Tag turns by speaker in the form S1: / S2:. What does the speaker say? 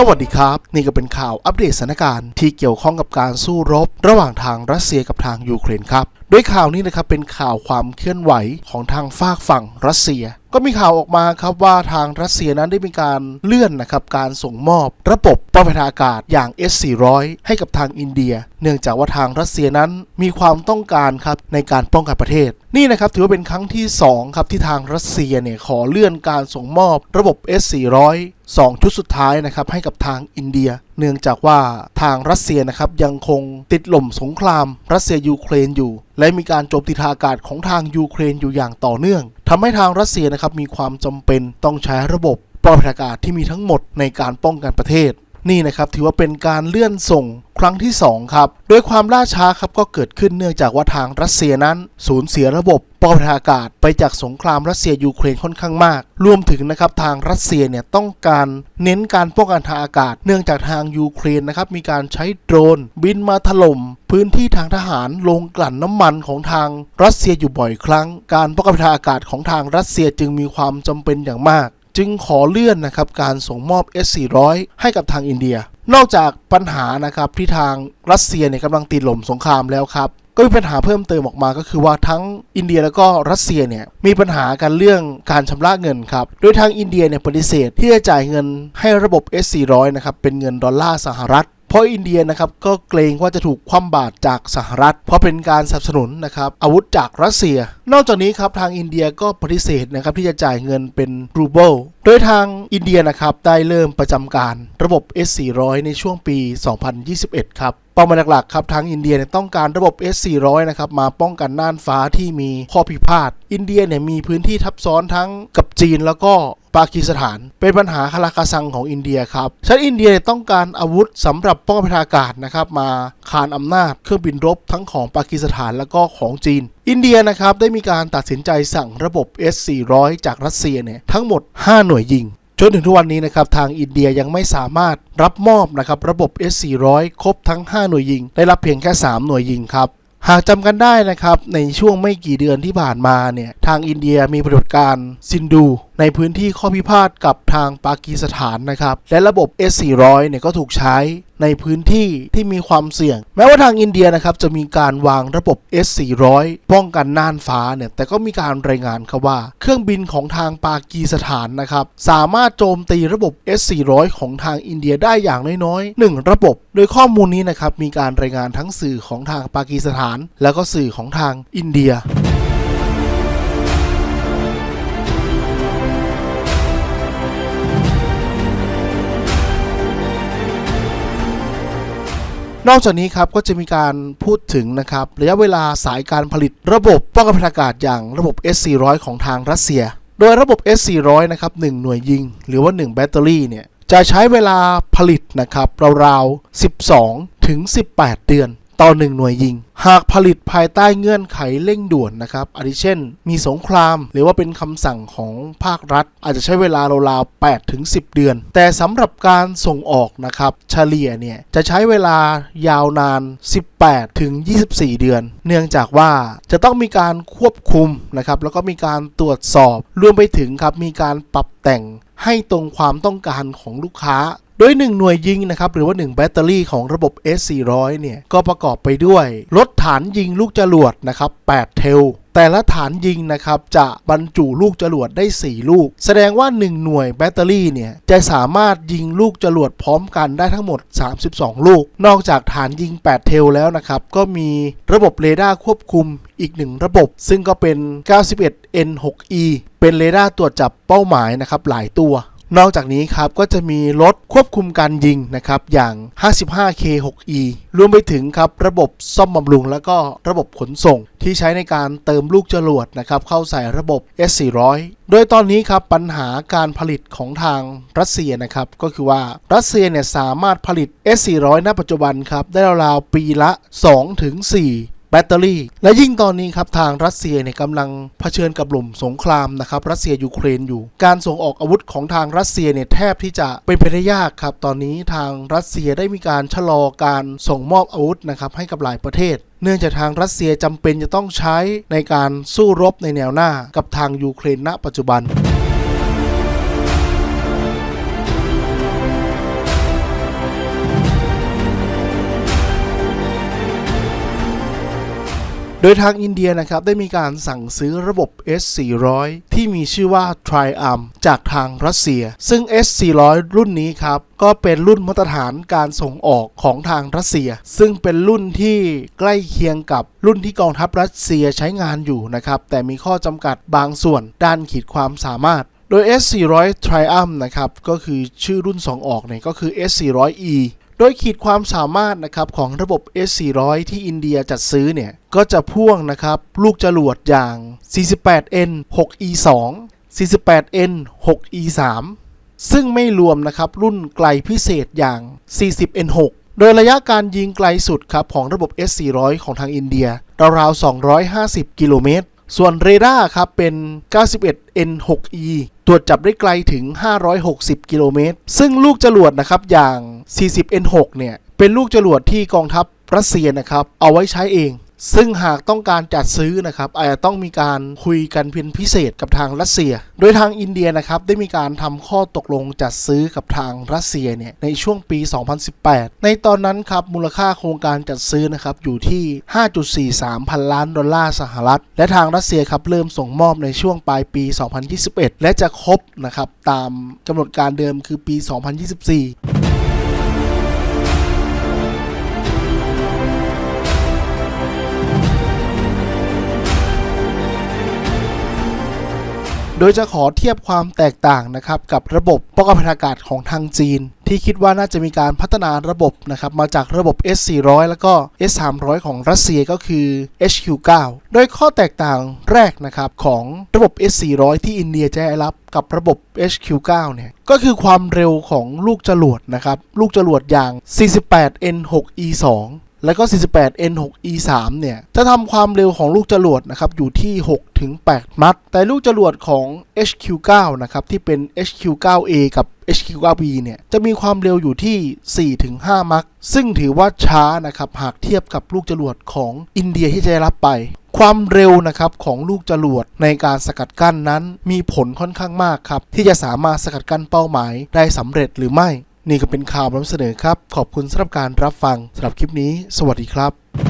S1: สวัสดีครับ นี่ก็เป็นข่าวอัปเดตสถานการณ์ที่เกี่ยวข้องกับการสู้รบ ระหว่างทางรัสเซียกับทางยูเครนครับโดยข่าวนี้นะครับเป็นข่าวความเคลื่อนไหวของทางฝากฝั่งรัสเซียก็มีข่าวออกมาครับว่าทางรัสเซียนั้นได้มีการเลื่อนนะครับการส่งมอบระบบป้องกันอากาศอย่าง S400 ให้กับทางอินเดีย เนื่องจากว่าทางรัสเซียนั้นมีความต้องการครับในการป้องกันประเทศ นี่นะครับถือว่าเป็นครั้งที่สองครับที่ทางรัสเซียเนี่ยขอเลื่อนการส่งมอบระบบ S400 สองชุดสุดท้ายนะครับให้กับทางอินเดีย เนื่องจากว่าทางรัสเซียนะครับยังคงติดหล่มสงคราม รัสเซียยูเครนอยู่ และมีการโจมตีทางอากาศของทางยูเครนอยู่อย่างต่อเนื่องทำให้ทางรัสเซียนะครับมีความจำเป็นต้องใช้ระบบป้องกันอากาศที่มีทั้งหมดในการป้องกันประเทศ นี่นะครับถือว่าเป็นการเลื่อนส่งครั้งที่ 2 ครับ โดยความล่าช้าครับก็เกิดขึ้นเนื่องจากว่าทางรัสเซียนั้น สูญเสียระบบป้องกันอากาศ ไปจากสงครามรัสเซียยูเครนค่อนข้างมาก รวมถึงนะครับทางรัสเซียเนี่ยต้องการเน้นการป้องกันทางอากาศ เนื่องจากทางยูเครนนะครับมีการใช้โดรน บินมาถล่ม พื้นที่ทางทหารลงกลั่นน้ำมันของทางรัสเซียอยู่บ่อยครั้ง การป้องกันทางอากาศของทางรัสเซียจึงมีความจำเป็นอย่างมาก จึงขอเลื่อนนะครับการส่งมอบ S400 ให้กับทางอินเดีย นอกจากปัญหานะครับที่ทางรัสเซียเนี่ยกำลังติดหล่มสงครามแล้วครับก็มีปัญหาเพิ่มเติมออกมาก็คือว่าทั้งอินเดียแล้วก็รัสเซียเนี่ยมีปัญหากันเรื่องการชำระเงินครับ โดยทางอินเดียเนี่ยปฏิเสธที่จะจ่ายเงินให้ระบบ S400 นะครับเป็นเงินดอลลาร์สหรัฐ เพราะอินเดียนะครับก็เกรงว่าจะถูกคว่ำบาตรจากสหรัฐ เพราะเป็นการสนับสนุนนะครับอาวุธจากรัสเซีย นอกจากนี้ครับทางอินเดียก็ปฏิเสธนะครับที่จะจ่ายเงินเป็นรูเบิลโดยทางอินเดียนะครับได้เริ่มประจำการระบบ S400 ในช่วงปี 2021 ครับ เป้าหมายหลักๆครับทางอินเดียเนี่ยต้องการระบบ S400 นะครับมาป้องกันน่านฟ้าที่มีข้อพิพาท อินเดียเนี่ยมีพื้นที่ทับซ้อนทั้งกับจีนแล้วก็ปากีสถาน เป็นปัญหาคาราคาซังของอินเดียครับชาติอินเดียเนี่ยต้องการอาวุธสำหรับป้องกันอากาศนะครับมาคานอำนาจเครื่องบินรบทั้งของปากีสถานแล้วก็ของจีน อินเดียนะครับได้มีการตัดสินใจสั่งระบบ S400 จากรัสเซียเนี่ยทั้งหมด 5 หน่วยยิง จนถึงทุกวันนี้นะครับทางอินเดียยังไม่สามารถรับมอบนะครับระบบ S400 ครบทั้ง 5 หน่วยยิง ได้รับเพียงแค่ 3 หน่วยยิงครับหากจำกันได้นะครับในช่วงไม่กี่เดือนที่ผ่านมาเนี่ยทางอินเดียมีปฏิบัติการซินดู ในพื้นที่ข้อพิพาทกับทางปากีสถานนะครับ และระบบ S400 เนี่ยก็ถูกใช้ในพื้นที่ที่มีความเสี่ยง แม้ว่าทางอินเดียนะครับจะมีการวางระบบ S400 ป้องกันน่านฟ้าเนี่ยแต่ก็มีการรายงานครับว่า เครื่องบินของทางปากีสถานนะครับสามารถโจมตีระบบ S400 ของทางอินเดียได้อย่างน้อยๆ 1 ระบบ โดยข้อมูลนี้นะครับมีการรายงานทั้งสื่อของทางปากีสถาน แล้วก็สื่อของทางอินเดีย นอกจากนี้ครับก็จะมีการพูดถึงนะครับระยะเวลาสายการผลิตระบบป้องกันอากาศอย่างระบบ S400 ของทางรัสเซีย โดยระบบ S400 นะครับ1หน่วยยิง หรือว่า 1 แบตเตอรี่เนี่ยจะใช้เวลาผลิตนะครับราวๆ 12 ถึง 18 เดือน ต่อ 1 หน่วยยิง หากผลิตภายใต้เงื่อนไขเร่งด่วนนะครับอาทิเช่น มีสงคราม หรือว่าเป็นคำสั่งของภาครัฐ อาจจะใช้เวลาราวๆ8ถึง10 เดือน แต่สำหรับการส่งออกนะครับเฉลี่ยเนี่ยจะใช้เวลายาวนาน 18ถึง24 เดือน เนื่องจากว่าจะต้องมีการควบคุมนะครับแล้วก็มีการตรวจสอบรวมไปถึงครับมีการปรับแต่งให้ตรงความต้องการของลูกค้า โดย 1 หน่วยยิงนะครับหรือว่า 1 แบตเตอรี่ของระบบ S400 เนี่ยก็ประกอบไปด้วยรถฐานยิงลูกจรวดนะครับ8เทลแต่ละฐานยิงนะครับจะบรรจุลูกจรวดได้ 4 ลูก แสดงว่า 1 หน่วยแบตเตอรี่เนี่ยจะสามารถยิงลูกจรวดพร้อมกันได้ทั้งหมด 32 ลูก นอกจากฐานยิง 8 เทลแล้วนะครับก็มีระบบเรดาร์ควบคุมอีกหนึ่งระบบ ซึ่งก็เป็น 91N6E เป็นเรดาร์ตรวจจับเป้าหมายนะครับหลายตัว นอกจากนี้ครับก็จะมีรถควบคุมการยิงนะครับอย่าง 55K6E รวมไปถึงครับระบบซ่อมบำรุง แล้วก็ระบบขนส่ง ที่ใช้ในการเติมลูกจรวดนะครับเข้าใส่ระบบ S400 โดยตอนนี้ครับปัญหาการผลิตของทางรัสเซียนะครับก็คือว่ารัสเซียเนี่ยสามารถผลิต S400 ณปัจจุบันครับได้ราวๆปีละ 2-4 แบตเตอรี่ และยิ่งตอนนี้ครับทางรัสเซียเนี่ยกำลังเผชิญกับหลุมสงครามนะครับรัสเซียยูเครนอยู่ การส่งออกอาวุธของทางรัสเซียเนี่ยแทบที่จะเป็นไปได้ยากครับตอนนี้ทางรัสเซียได้มีการชะลอการส่งมอบอาวุธนะครับให้กับหลายประเทศเนื่องจากทางรัสเซียจำเป็นจะต้องใช้ในการสู้รบในแนวหน้ากับทางยูเครนณปัจจุบัน โดยทางอินเดียนะครับได้มีการสั่งซื้อระบบ S400 ที่มีชื่อว่า Triumph จากทางรัสเซีย ซึ่ง S400 รุ่นนี้ครับก็เป็นรุ่นมาตรฐานการส่งออกของทางรัสเซีย ซึ่งเป็นรุ่นที่ใกล้เคียงกับรุ่นที่กองทัพรัสเซียใช้งานอยู่นะครับแต่มีข้อจำกัดบางส่วนด้านขีดความสามารถโดย S400 Triumph นะครับ ก็คือชื่อรุ่น 2 ออกเนี่ยก็คือ S400E โดยขีดความสามารถนะครับของระบบ S400 ที่อินเดียจัดซื้อเนี่ยก็จะพ่วงนะครับลูกจรวดอย่าง 48N 6E2 48N 6E3 ซึ่งไม่รวมนะครับรุ่นไกลพิเศษอย่าง 40N6 โดยระยะการยิงไกลสุดครับของระบบ S400 ของทางอินเดียราวๆ250 กิโลเมตร ส่วนเรดาร์ครับเป็น 91N6E ตรวจจับได้ไกลถึง 560 กิโลเมตร ซึ่งลูกจรวดนะครับอย่าง 40N6 เนี่ย เป็นลูกจรวดที่กองทัพรัสเซียนะครับ เอาไว้ใช้เอง ซึ่งหากต้องการจัดซื้อนะครับอาจจะต้องมีการคุยกันเป็นพิเศษกับทางรัสเซีย โดยทางอินเดียนะครับได้มีการทำข้อตกลงจัดซื้อกับทางรัสเซียเนี่ยในช่วงปี 2018 ในตอนนั้นครับมูลค่าโครงการจัดซื้อนะครับอยู่ที่ 5.43 พันล้านดอลลาร์สหรัฐ และทางรัสเซียครับเริ่มส่งมอบในช่วงปลายปี 2021 และจะครบนะครับตามกำหนดการเดิมคือปี 2024 โดยจะขอเทียบความแตกต่างนะครับกับระบบป้องกันภัยอากาศของทางจีน ที่คิดว่าน่าจะมีการพัฒนาระบบนะครับมาจากระบบ S400 แล้วก็ S300 ของรัสเซียก็คือ HQ9 โดยข้อแตกต่างแรกนะครับของระบบ S400 ที่อินเดียจะได้รับกับระบบ HQ9 เนี่ยก็คือความเร็วของลูกจรวดนะครับลูกจรวดอย่าง 48N6E2 แล้วก็ 48N6E3 เนี่ย จะทำความเร็วของลูกจรวดนะครับ อยู่ที่ 6 ถึง 8 มัคแต่ลูกจรวดของ HQ9 นะครับ ที่เป็น HQ9A กับ HQ9B เนี่ย จะมีความเร็วอยู่ที่ 4 ถึง 5 มัคซึ่งถือว่าช้านะครับ หากเทียบกับลูกจรวดของอินเดียที่จะได้รับไปความเร็วนะครับของลูกจรวดในการสกัดกั้นนั้นมีผลค่อนข้างมากครับ ที่จะสามารถสกัดกั้นเป้าหมายได้สำเร็จหรือไม่ นี่ก็เป็นข่าวนำเสนอครับ ขอบคุณสำหรับการรับฟังสำหรับคลิปนี้ สวัสดีครับ